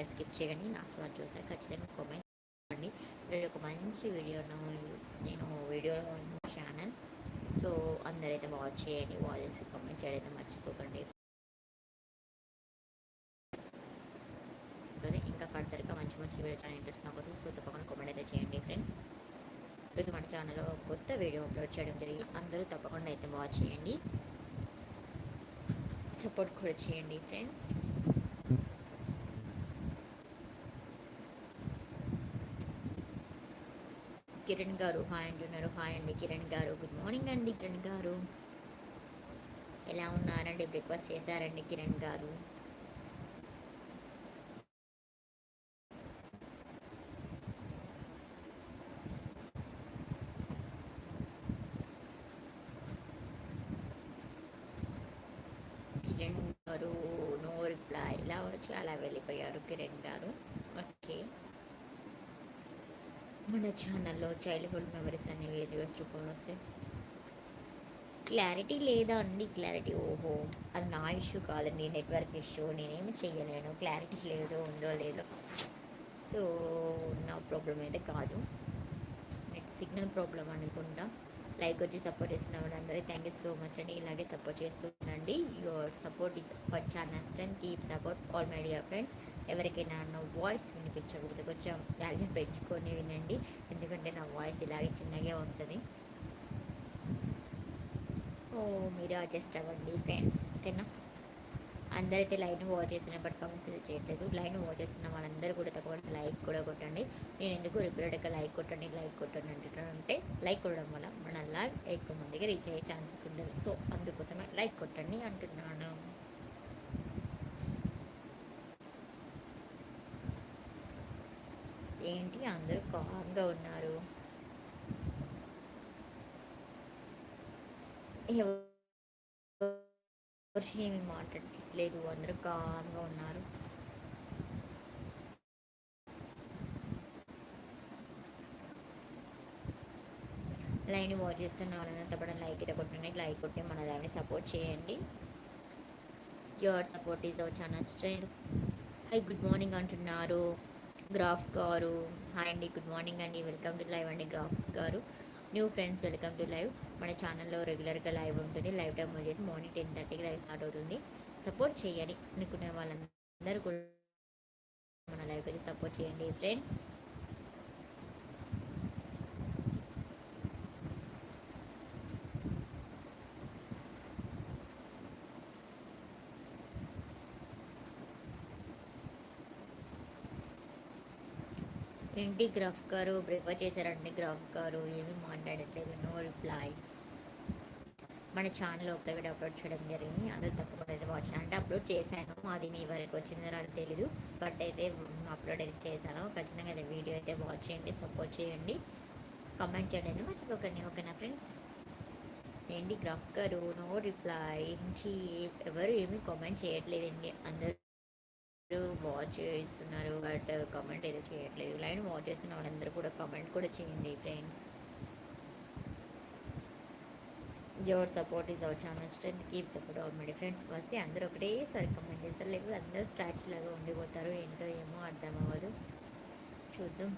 ఎక్కడ స్కిప్ చేయండి. నా స్వాట్ చూసాక ఖచ్చితంగా కామెంట్ చేయండి. ఒక మంచి వీడియోను నేను వీడియో ఛానల్ సో అందరైతే వాచ్ చేయండి. వాచ్ చేసి కామెంట్ చేయడం అయితే మర్చిపోకండి. ఇంకా ఫర్దర్గా మంచి మంచి వీడియో ఛానల్ ఇంట్రెస్ట్ నా కోసం సో తప్పకుండా కామెంట్ అయితే చేయండి ఫ్రెండ్స్ ఈరోజు మన ఛానల్లో కొత్త వీడియో అప్లోడ్ చేయడం జరిగింది. అందరూ తప్పకుండా అయితే వాచ్ చేయండి. సపోర్ట్ కూడా చేయండి ఫ్రెండ్స్ కిరణ్ గారు. హాయ్ అంటున్నారు హాయ్ అండి కిరణ్ గారు. గుడ్ మార్నింగ్ అండి కిరణ్ గారు. ఎలా ఉన్నారండి? బ్రేక్ఫాస్ట్ చేశారండి కిరణ్ గారు? కిరణ్ గారు నో రిప్లై. ఇలా వచ్చి అలా వెళ్ళిపోయారు కిరణ్ గారు. మన ఛానల్లో చైల్డ్హుడ్ మెమరీస్ అనే వీడియోస్ రూపంలో వస్తాయి. క్లారిటీ లేదా అండి? క్లారిటీ ఓహో అది నా ఇష్యూ కాదండి నెట్వర్క్ ఇష్యూ నేనేమి చేయలేను క్లారిటీ లేదో ఉందో లేదో. సో నా ప్రాబ్లం అయితే కాదు. సిగ్నల్ ప్రాబ్లం అనుకుంటా. లైక్ వచ్చి సపోర్ట్ చేస్తున్న వాళ్ళందరూ థ్యాంక్ యూ సో మచ్ అండి. ఇలాగే support చేస్తుండండి your support is for channel strength keep support all my dear friends ఎవరికైనా నా వాయిస్ వినిపించకపోతే కొంచెం వాల్యూ పెంచుకొని వినండి. ఎందుకంటే నా వాయిస్ ఇలాగే చిన్నగా వస్తుంది. ఓ మీరు అడ్జస్ట్ అవ్వండి ఫ్రెండ్స్ ఓకేనా? అందరైతే లైన్ వాచ్ చేసిన బట్ కామెంట్స్ అయితే చేయట్లేదు. లైన్ వాచ్ చేస్తున్న వాళ్ళందరూ కూడా తప్పకుండా లైక్ కూడా కొట్టండి. నేను ఎందుకు రిపీటెడ్గా లైక్ కొట్టండి లైక్ కొట్టండి అంటే లైక్ కొట్టడం వల్ల మన ఎక్కువ మందికి రీచ్ అయ్యే ఛాన్సెస్ ఉండదు. సో అందుకోసమే లైక్ కొట్టండి అంటున్నాను. ఏంటి అందరూ కామ్గా ఉన్నారు? ఎవరు ఏమి మాట్లాడట్లేదు. అందరూ కామ్గా ఉన్నారు. లైన్ వాచ్ చేస్తున్న వాళ్ళని తప్పడం లైక్ అయితే కొట్టండి. లైక్ కొట్టి మన దాన్ని సపోర్ట్ చేయండి. Your support is our channel strength hi good morning అంటున్నారు. గ్రాఫ్ గారు. హాయ్ అండి గుడ్ మార్నింగ్ అండి. వెల్కమ్ టు లైవ్ అండి గ్రాఫ్ గారు. New friends welcome to live మన ఛానల్లో రెగ్యులర్గా లైవ్ ఉంటుంది. లైవ్ టైం వచ్చేసి మార్నింగ్ టెన్ థర్టీకి లైవ్ స్టార్ట్ అవుతుంది. సపోర్ట్ చేయాలి అనుకునే వాళ్ళందరూ కూడా మన లైవ్కి సపోర్ట్ చేయండి ఫ్రెండ్స్ ఏంటి గ్రాఫ్ గారు ప్రిఫర్ చేశారండి గ్రాఫ్ గారు ఏమీ మాట్లాడట్లేదు నో రిప్లై. మన ఛానల్ ఒక వీడియో అప్లోడ్ చేయడం జరిగింది అందరూ తప్పకుండా అయితే వాచ్ అంటే అప్లోడ్ చేశాను అది మీ వరకు వచ్చిందో నాకు తెలీదు బట్ అయితే అప్లోడ్ అయితే చేశాను. ఖచ్చితంగా అయితే వీడియో అయితే వాచ్ చేయండి సపోర్ట్ చేయండి కమెంట్ చేయండి మర్చిపోకండి ఓకేనా ఫ్రెండ్స్ ఏంటి గ్రాఫ్ గారు నో రిప్లై నుంచి ఎవరు ఏమీ కామెంట్ చేయట్లేదండి అందరూ వాచ్ చేస్తున్నారు బట్ కమెంట్ ఏదో చేయట్లేదు. లైన్ వాచ్ చేస్తున్న వాళ్ళందరూ కూడా కమెంట్ కూడా చేయండి friends your support is our channel strength keep support our my friends వస్తే అందరూ ఒకటేసారి కమెంట్ చేస్తారు. లేకపోతే అందరూ స్టాచ్యూ లాగా ఉండిపోతారు. ఏంటో ఏమో అర్థం అవ్వదు. చూద్దాం.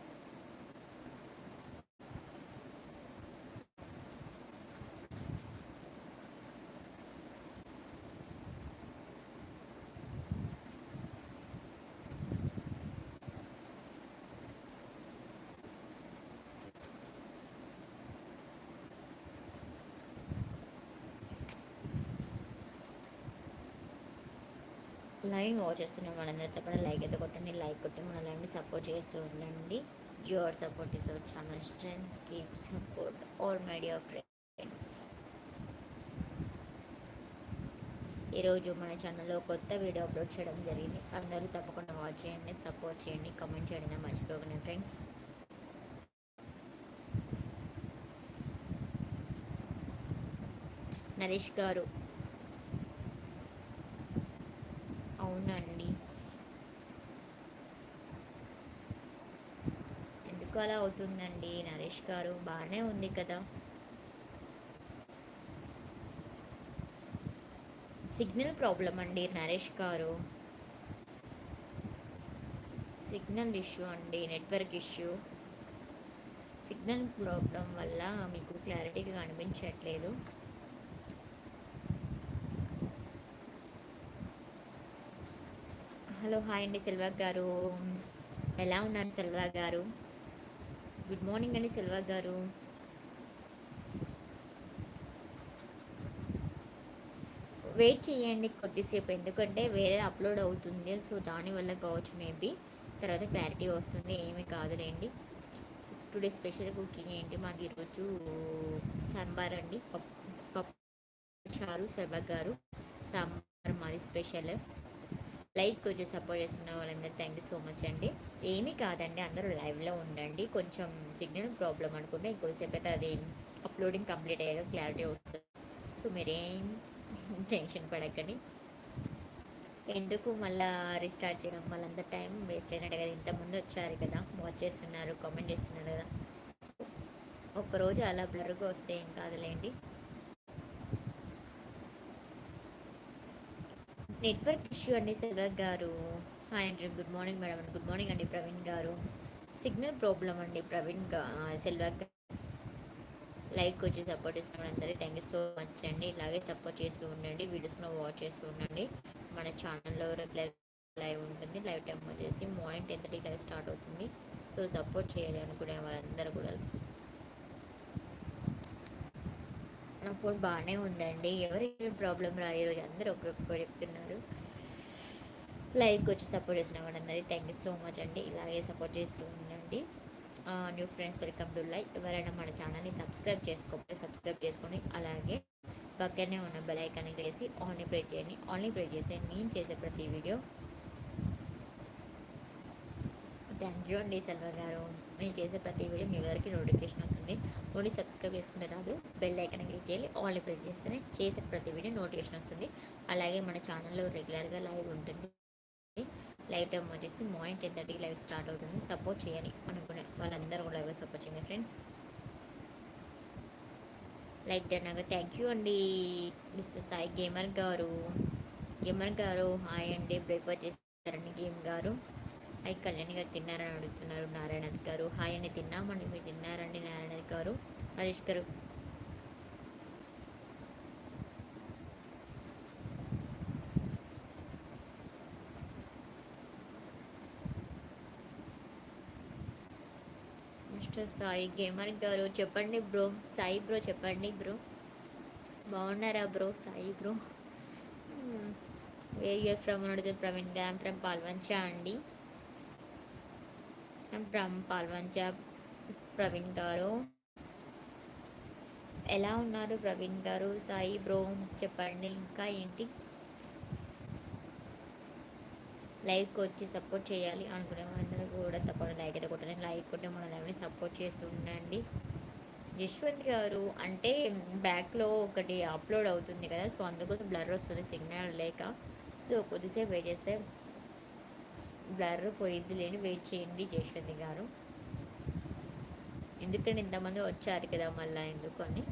లైవ్ వాచ్ చేస్తున్న వాళ్ళందరూ తప్పకుండా లైక్ అయితే కొట్టండి. లైక్ కొట్టి మన లైవ్ని సపోర్ట్ చేస్తూ ఉండండి. Your support is our channel strength keep support all my dear friends ఈరోజు మన ఛానల్లో కొత్త వీడియో అప్లోడ్ చేయడం జరిగింది. అందరూ తప్పకుండా వాచ్ చేయండి సపోర్ట్ చేయండి కమెంట్ చేయండి. మర్చిపోకండి ఫ్రెండ్స్ నరేష్ గారు అవునండి ఎందుకు అలా అవుతుందండి. నరేష్ గారు బాగానే ఉంది కదా. సిగ్నల్ ప్రాబ్లం అండి నరేష్ గారు. సిగ్నల్ ఇష్యూ అండి నెట్వర్క్ ఇష్యూ. సిగ్నల్ ప్రాబ్లం వల్ల మీకు క్లారిటీగా కనిపించట్లేదు హలో హాయ్ అండి సెల్వా గారు. ఎలా ఉన్నారు సెల్వా గారు? గుడ్ మార్నింగ్ అండి సెల్వ గారు. వెయిట్ చేయండి కొద్దిసేపు ఎందుకంటే వేరే అప్లోడ్ అవుతుంది సో దానివల్ల కావచ్చు మేబీ తర్వాత క్లారిటీ వస్తుంది ఏమీ కాదులేండి. టుడే స్పెషల్ కుకింగ్ ఏంటి మాకు ఈరోజు సాంబార్ అండి. పప్పు చారు సెల్వ గారు. సాంబార్ మాది స్పెషల్. లైక్ కొంచెం సపోర్ట్ చేస్తున్న వాళ్ళందరూ థ్యాంక్ యూ సో మచ్ అండి. ఏమీ కాదండి అందరూ లైవ్లో ఉండండి. కొంచెం సిగ్నల్ ప్రాబ్లం అనుకుంటే ఇంకోసేపు అయితే అది అప్లోడింగ్ కంప్లీట్ అయ్యాక క్లారిటీ వస్తుంది. సో మీరేం టెన్షన్ పడకండి. ఎందుకు మళ్ళీ రీస్టార్ట్ చేయడం? వాళ్ళంతా టైం వేస్ట్ అయినట్టు కదా. ఇంతకుముందు వచ్చారు కదా వాచ్ చేస్తున్నారు కామెంట్ చేస్తున్నారు కదా. ఒక్కరోజు అలా బ్లర్గా వస్తే ఏం కాదులేండి. నెట్వర్క్ ఇష్యూ అండి సెల్వర్ గారు. హాయ్ అండి good morning madam good morning అండి ప్రవీణ్ గారు. సిగ్నల్ ప్రాబ్లం అండి ప్రవీణ్గా సెల్వర్ గారు. లైక్ వచ్చి సపోర్ట్ ఇస్తున్న అందరికీ థ్యాంక్ యూ సో మచ్ అండి. ఇలాగే సపోర్ట్ చేస్తూ ఉండండి వీడియోస్లో వాచ్ చేస్తూ ఉండండి. మన ఛానల్లో రెగ్యులర్ లైవ్ ఉంటుంది లైవ్ టైం వచ్చేసి morning ten thirty live start అవుతుంది. సో సపోర్ట్ చేయాలి అనుకునే వాళ్ళందరూ కూడా. నా ఫోన్ బాగానే ఉందండి. ఎవరికి ప్రాబ్లం రా? ఈరోజు అందరూ ఒక్కొక్కరు చెప్తున్నారు. లైక్ వచ్చి సపోర్ట్ చేసిన వాళ్ళందరికీ థ్యాంక్ యూ సో మచ్ అండి. ఇలాగే సపోర్ట్ చేస్తూ ఉండండి. New friends welcome to like ఎవరైనా మన ఛానల్ని సబ్స్క్రైబ్ చేసుకోకపోతే సబ్స్క్రైబ్ చేసుకోండి అలాగే పక్కనే ఉన్న బెల్ ఐకాన్ వేసి ఆన్లీ ప్రే చేయండి. ఆన్లీ ప్రే చేస్తే నేను చేసే ప్రతి వీడియో థ్యాంక్ యూ అండి సెల్వ గారు. నేను చేసే ప్రతి వీడియో మీ వరకు నోటిఫికేషన్ వస్తుంది. ఓన్లీ సబ్స్క్రైబ్ చేసుకుంటే రాదు. బెల్ ఐకన్ క్లిక్ చేయాలి. ఆన్లీ ప్రెస్ చేస్తేనే చేసే ప్రతి వీడియో నోటిఫికేషన్ వస్తుంది. అలాగే మన ఛానల్లో రెగ్యులర్గా లైవ్ ఉంటుంది. లైవ్ టైం వచ్చేసి మార్నింగ్ టెన్ థర్టీకి లైవ్ స్టార్ట్ అవుతుంది. సపోర్ట్ చేయాలి అనుకునే వాళ్ళందరూ కూడా లైవ్ సపోర్ట్ చేయండి ఫ్రెండ్స్ లైక్ అన్నాక థ్యాంక్ యూ అండి. మిస్టర్ సాయి గేమర్ గారు. గేమర్ గారు హాయ్ అండి. బ్రేక్ఫాస్ట్ చేస్తారండి గేమ్ గారు. హాయ్ కళ్యాణి గారు తిన్నారని అడుగుతున్నారు. నారాయణ గారు హాయ్ అని తిన్నామండి. మీరు తిన్నారండి? నారాయణ గారు హరీష్ గారు. మిస్టర్ సాయి గేమర్ గారు చెప్పండి బ్రో. సాయి బ్రో చెప్పండి బ్రో. బాగున్నారా bro? Sai bro. Hmm. Where you're from అడుగుతుంది ప్రవీణ్ గారు ఫ్రమ్ పాల్వంచా అండి. పాల్వంచ ప్రవీణ్ గారు. ఎలా ఉన్నారు ప్రవీణ్ గారు? సాయి బ్రో చెప్పండి. ఇంకా ఏంటి? లైక్ వచ్చి సపోర్ట్ చేయాలి అనుకునే వాళ్ళందరూ కూడా తప్పకుండా లైక్ అయితే కొట్టండి. లైక్ కొట్టి మన లైవ్ని సపోర్ట్ చేసి ఉండండి. యశ్వంత్ గారు అంటే బ్యాక్లో ఒకటి అప్లోడ్ అవుతుంది కదా సో అందుకోసం బ్లర్ వస్తుంది సిగ్నల్ లేక. సో కొద్దిసేపు వెయిట్ చేస్తే బ్లర్ పోయింది లేని వెయిట్ చేయండి జయశ్వంతి గారు ఎందుకంటే ఇంతమంది వచ్చారు కదా మళ్ళీ ఎందుకు అని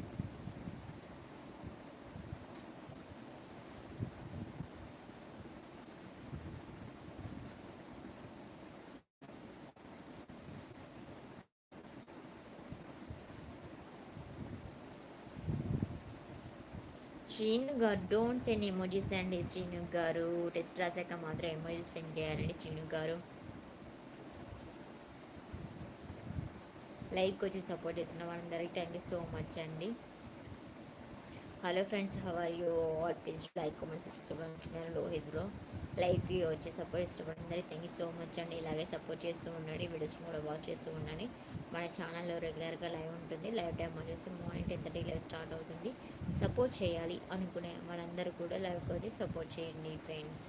శ్రీను గారు డోంట్ సెండ్ ఎమోజీస్ అండి. శ్రీను గారు టెస్ట్ రాశాక మాత్రం ఎమోజీస్ సెండ్ చేయాలండి శ్రీను గారు లైక్ వచ్చి సపోర్ట్ చేసిన వాళ్ళందరికీ థ్యాంక్ యూ సో మచ్ అండి. Hello friends how are you all please like comment subscribe అంటున్నారు లోహిత్ బ్రో లైక్ వచ్చి సపోర్ట్ ఇష్టపడింది థ్యాంక్ యూ సో మచ్ అండి. ఇలాగే సపోర్ట్ చేస్తూ ఉండండి వీడియోస్ కూడా వాచ్ చేస్తూ ఉండండి. మన ఛానల్లో రెగ్యులర్గా లైవ్ ఉంటుంది. లైవ్ టైం వచ్చేసి morning ten thirty live start అవుతుంది. సపోర్ట్ చేయాలి అనుకునే వాళ్ళందరూ కూడా లైవ్కి వచ్చి సపోర్ట్ చేయండి ఫ్రెండ్స్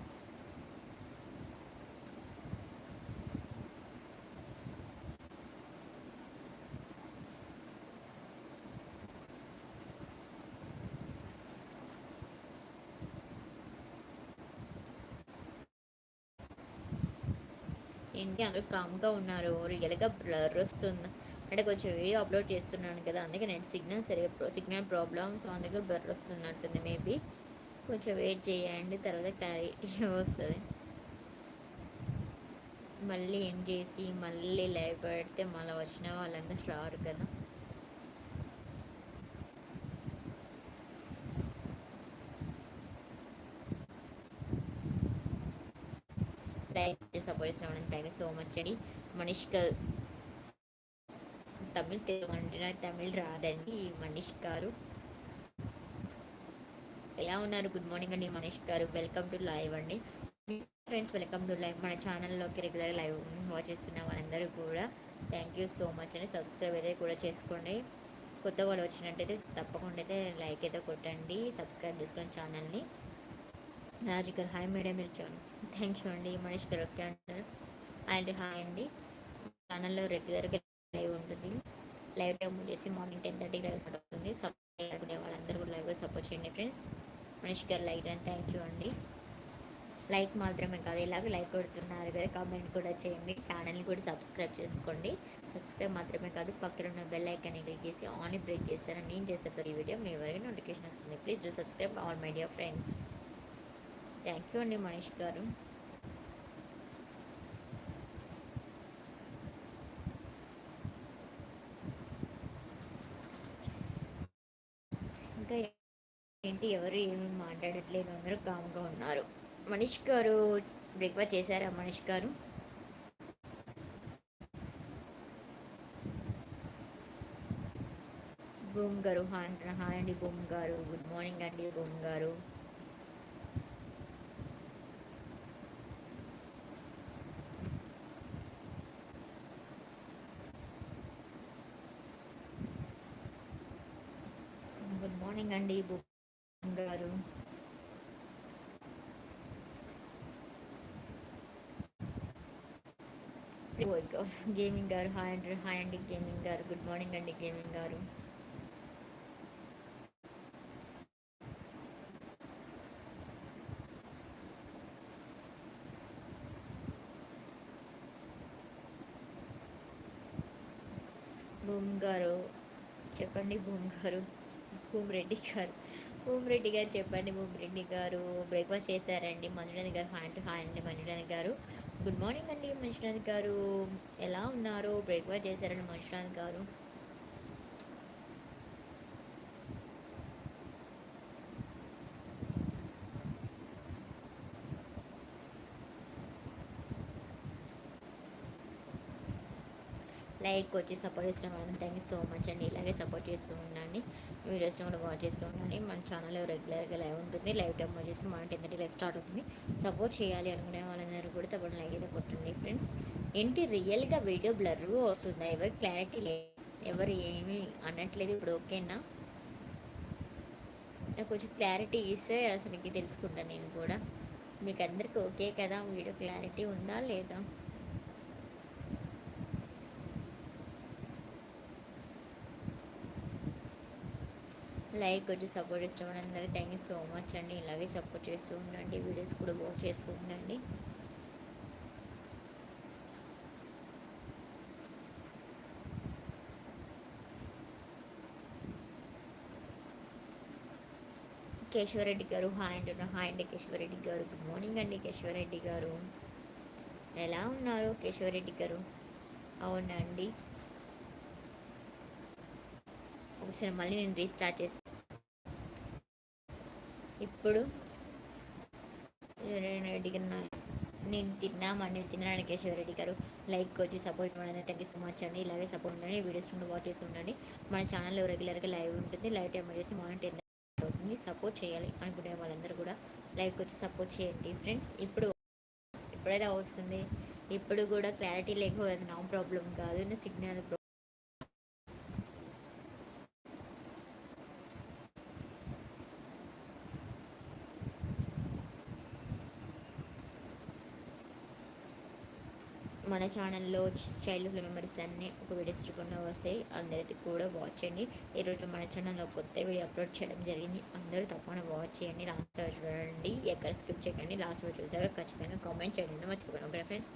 ఏంటి? అందరూ కామ్గా ఉన్నారు. రియల్గా బ్లర్ వస్తుంది. అంటే కొంచెం వీడియో అప్లోడ్ చేస్తున్నాను కదా అందుకే నెట్ సిగ్నల్ సరిగ్గా సిగ్నల్ ప్రాబ్లమ్ సో అందుకే బ్లర్ వస్తున్నట్టుంది మేబీ కొంచెం వెయిట్ చేయండి తర్వాత క్లారిటీ వస్తుంది. మళ్ళీ ఏం చేసి మళ్ళీ లైవ్ పెడితే మళ్ళీ వచ్చిన వాళ్ళందరూ రారు కదా. లైక్ సపోర్ట్ ఇస్తున్నాం. థ్యాంక్ యూ సో మచ్ అండి. మనీష్ తమిళ్ తెలుగు అంటే నాకు తమిళ్ రాదండి మనీష్ గారు. ఎలా ఉన్నారు? గుడ్ మార్నింగ్ అండి మనీష్ గారు. వెల్కమ్ టు లైవ్ అండి. Friends welcome to live. మన ఛానల్లోకి రెగ్యులర్ లైవ్ వాచ్ చేస్తున్న వాళ్ళందరూ కూడా థ్యాంక్ యూ సో మచ్ అండి. సబ్స్క్రైబ్ అయితే కూడా చేసుకోండి. కొత్త వాళ్ళు వచ్చినట్టయితే తప్పకుండా అయితే లైక్ అయితే కొట్టండి సబ్స్క్రైబ్ చేసుకోండి ఛానల్ని. రాజు గారు హాయ్ మేడం మీరు థ్యాంక్ యూ అండి. మనీష్ గారు ఓకే అంటారు అండ్ హాయ్ అండి. ఛానల్లో రెగ్యులర్గా లైవ్ ఉంటుంది. లైవ్ టైం వచ్చేసి morning ten thirty live start అవుతుంది. సపోర్ట్ అనుకునే వాళ్ళందరూ కూడా లైవ్గా సపోర్ట్ చేయండి ఫ్రెండ్స్. మనిషి గారు లైక్ అండ్ థ్యాంక్ యూ అండి. లైక్ మాత్రమే కాదు ఇలాగ లైక్ కొడుతున్నారు కదా కామెంట్ కూడా చేయండి. ఛానల్ని కూడా సబ్స్క్రైబ్ చేసుకోండి. సబ్స్క్రైబ్ మాత్రమే కాదు పక్కన ఉన్న బెల్ ఐకాన్ని క్లిక్ చేసి ఆన్ బ్రేక్ చేస్తారని నేను చేసే ప్రతి వీడియో మీ వరకు నోటిఫికేషన్ వస్తుంది. Please do subscribe all my dear friends. Thank you అండి మనీష్ గారు ఇంకా ఏంటి ఎవరు ఏమి మాట్లాడట్లేదు అందరూ కామ్గా ఉన్నారు. మనీష్ గారు బ్రేక్ఫాస్ట్ చేశారా మనీష్ గారు? భూమ్ గారు హాయ్ అంటున్నా. హాయ్ అండి భూమ్ గారు. గుడ్ మార్నింగ్ అండి భూమ్ గారు గుడ్ మార్నింగ్ అండి భూమ్ గారు గేమింగ్ గారు హాయ్ అండి హాయ్ అండి గేమింగ్ గారు గుడ్ మార్నింగ్ అండి గేమింగ్ గారు. భూమ్ గారు చెప్పండి భూమి గారు భూమిరెడ్డి గారు భూమిరెడ్డి గారు చెప్పండి భూమిరెడ్డి గారు బ్రేక్ఫాస్ట్ చేశారండి. మంజునాథ్ గారు హాయ్ అంటే హాయ్ అండి మంజునాథ్ గారు. గుడ్ మార్నింగ్ అండి మంచిరాజ్ గారు ఎలా ఉన్నారు? బ్రేక్ఫాస్ట్ చేశారండి మంచిరాజ్ గారు. లైక్ వచ్చి సపోర్ట్ చేసిన వాళ్ళని థ్యాంక్ యూ సో మచ్ అండి. ఇలాగే సపోర్ట్ చేస్తూ ఉండండి. వీడియోస్ని కూడా వాచ్ చేస్తూ ఉండండి. మన ఛానల్ రెగ్యులర్గా లైవ్ ఉంటుంది. లైవ్ టైం వచ్చేసి మన టెన్ లైవ్ స్టార్ట్ అవుతుంది. సపోర్ట్ చేయాలి అనుకునే వాళ్ళందరూ కూడా తప్పుడు లైక్ అయితే కొట్టండి ఫ్రెండ్స్ ఏంటి రియల్గా వీడియో బ్లర్ వస్తుందా? ఎవరు క్లారిటీ లేదు ఎవరు ఏమీ అనట్లేదు ఇప్పుడు ఓకేనా నాకు కొంచెం క్లారిటీ ఇస్తే అసలుకి తెలుసుకుంటాను నేను కూడా. మీకు అందరికీ ఓకే కదా? వీడియో క్లారిటీ ఉందా? లేదా? లైక్ వచ్చి సపోర్ట్ ఇష్టం అందరూ థ్యాంక్ యూ సో మచ్ అండి. ఇలాగే సపోర్ట్ చేస్తూ ఉండండి వీడియోస్ కూడా వాచ్ చేస్తూ ఉండండి. కేశవరెడ్డి గారు హాయ్ అంటున్నా హాయ్ అండి కేశవరెడ్డి గారు. గుడ్ మార్నింగ్ అండి కేశవరెడ్డి గారు. ఎలా ఉన్నారు కేశవరెడ్డి గారు? అవునండి. ఒకసారి మళ్ళీ నేను రీస్టార్ట్ చేస్తాను ఇప్పుడు రెడ్డి గారు నా- నేను తిన్నామండి తిన్నాను కేశవరెడ్డి గారు లైక్ వచ్చి సపోర్ట్ ఇవ్వడానికి థ్యాంక్ యూ సో మచ్ అండి. ఇలాగే సపోర్ట్ ఉండండి వీడియోస్ నుండి వాచ్ చేసి ఉండండి. మన ఛానల్లో రెగ్యులర్గా లైవ్ ఉంటుంది లైవ్ టైం వచ్చేసి మార్నింగ్ టెన్ అవుతుంది. సపోర్ట్ చేయాలి అనుకునే వాళ్ళందరూ కూడా లైవ్కి వచ్చి సపోర్ట్ చేయండి. ఫ్రెండ్స్ ఇప్పుడు ఎప్పుడైతే వస్తుంది ఇప్పుడు కూడా క్లారిటీ లేకపోతే నా ప్రాబ్లం కాదు నా సిగ్నల్ మన ఛానల్లో చైల్డ్హుడ్ మెమరీస్ అన్ని ఒక వీడియోస్ రూపంలో వస్తాయి అందరికీ కూడా వాచ్ చేయండి. ఈరోజు మన ఛానల్లో కొత్త వీడియో అప్లోడ్ చేయడం జరిగింది. అందరూ తప్పకుండా వాచ్ చేయండి. లాస్ట్ వరకు చూడండి. ఎక్కడ స్కిప్ చేయకండి. లాస్ట్ వరకు చూసాక ఖచ్చితంగా కామెంట్ చేయండి. మర్చిపోకండి. ఓకే ఫ్రెండ్స్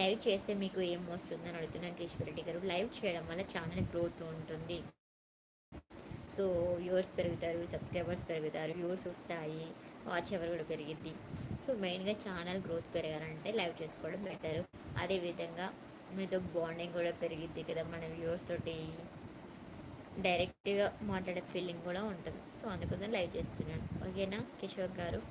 లైవ్ చేస్తే మీకు ఏం వస్తుందని అడుగుతున్నాను కేశవరెడ్డి గారు లైవ్ చేయడం వల్ల ఛానల్ గ్రోత్ ఉంటుంది. సో వ్యూవర్స్ పెరుగుతారు సబ్స్క్రైబర్స్ పెరుగుతారు వ్యూవర్స్ వస్తాయి. వాచ్ ఎవర్ కూడా పెరిగిద్ది. సో మెయిన్గా ఛానల్ గ్రోత్ పెరగాలంటే లైవ్ చేసుకోవడం బెటర్. అదేవిధంగా మీతో బాండింగ్ కూడా పెరిగిద్ది కదా మన వ్యూవర్స్ తోటి డైరెక్ట్గా మాట్లాడే ఫీలింగ్ కూడా ఉంటుంది. సో అందుకోసం లైవ్ చేస్తున్నాను. ఓకేనా? కిషోర్ గారు?